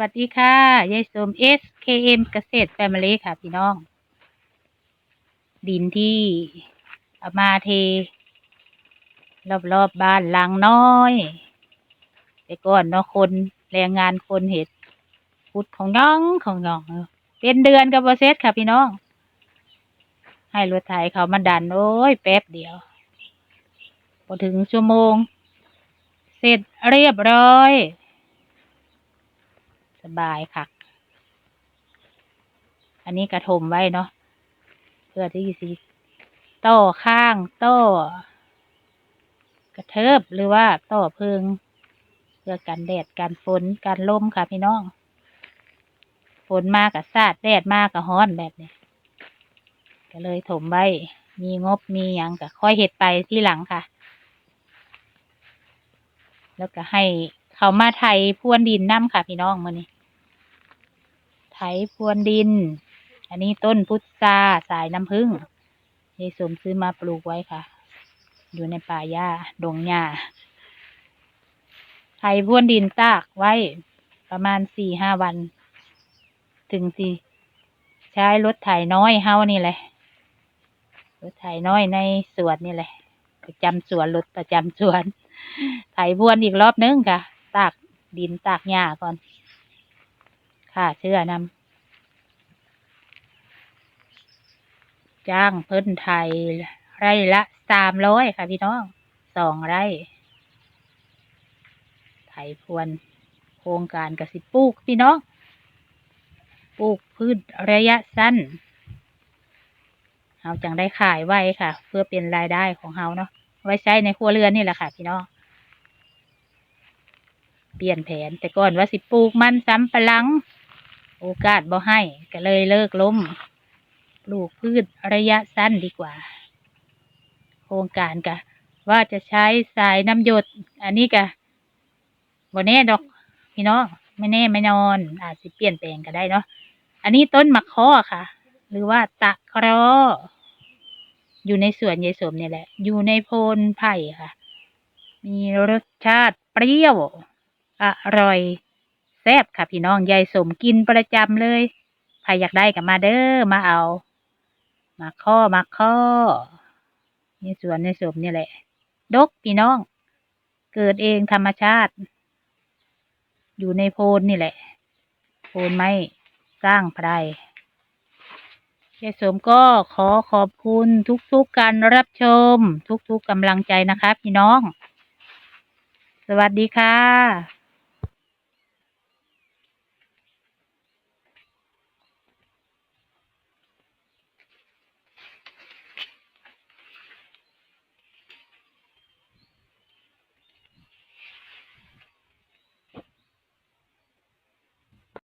วัสดีค่ะยายสม SKM เกษตรแฟมิลี่ค่ะพี่น้อง ดินที่เอามาเท รอบๆบบ้านหลังน้อย แต่ก่อนเนาะคนแรงงานคนเห็ดพุดของย่องของย่อง เป็นเดือนกับบเซ็ตค่ะพี่น้อง ให้รถไถเขามาดัน โอ้ย แป๊บเดียวพอถึงชั่วโมง เสร็จเรียบร้อย สบายค่ะ อันนี้กระถมไว้เนาะเพื่อที่สิต่อข้างต่อกระเทิบหรือว่าต่อเพิง เพื่อกันแดดกันฝนกันลมค่ะพี่น้อง ฝนมากกับซาดแดดมากกับฮ้อนแบบนี้ก็เลยถมไว้ มีงบมีอย่างก็ค่อยเห็ดไปที่หลังค่ะ แล้วก็ให้ เขามาไถพรวนดินน้ำค่ะพี่น้องมื่อนี้ไถพรวนดิน อันนี้ต้นพุทราสายน้ำผึ้งยายสมซื้อมาปลูกไว้ค่ะ อยู่ในป่าหญ้าดงหญ้าไถพรวนดินตากไว้ประมาณสี่ห้าวัน ถึงสี่ใช้รถไถน้อยเฮานี่แหละรถไถน้อยในสวนนี่แหละประจำสวนรถประจำสวนไถพรวนอีกรอบนึงค่ะ ตากดินตากหญ้าก่อนค่าเชื่อนำจ้างเพิ่นไทย ไร่ละสามร้อยค่ะพี่น้องสองไร่ ไถพวนโครงการกสิปลูกพี่น้อง ปลูกพืชระยะสั้นเราจังได้ขายไว้ค่ะ เพื่อเป็นรายได้ของเราเนาะไว้ใช้ในครัวเรือนนี่แหละค่ะ พี่น้อง เปลี่ยนแผน แต่ก่อนว่าสิปลูกมันสำปะหลัง โอกาสบ่ให้ก็เลยเลิกล้มปลูกพืชระยะสั้นดีกว่า โครงการกะ ว่าจะใช้สายน้ำหยด อันนี้กะบ่แน่ดอกพี่น้องไม่แน่ไม่นอน อาจจะเปลี่ยนแปลงก็ได้เนาะอันนี้ต้นมะข้อค่ะ หรือว่าตะคราะอยู่ในสวนยายสมเนี่ยแหละ อยู่ในโพนไผ่ค่ะ มีรสชาติเปรี้ยว อร่อย แซ่บค่ะพี่น้องยายสมกินประจำเลยใครอยากได้ก็มาเด้อมาเอา มาข้อมาข้อในสวนในสมนี่แหละ ดกพี่น้อง เกิดเองธรรมชาติ อยู่ในโพนนี่แหละ โพนไม้สร้างไพรยายสมก็ขอขอบคุณทุกๆการรับชม ทุกๆกำลังใจนะคะพี่น้อง สวัสดีค่ะ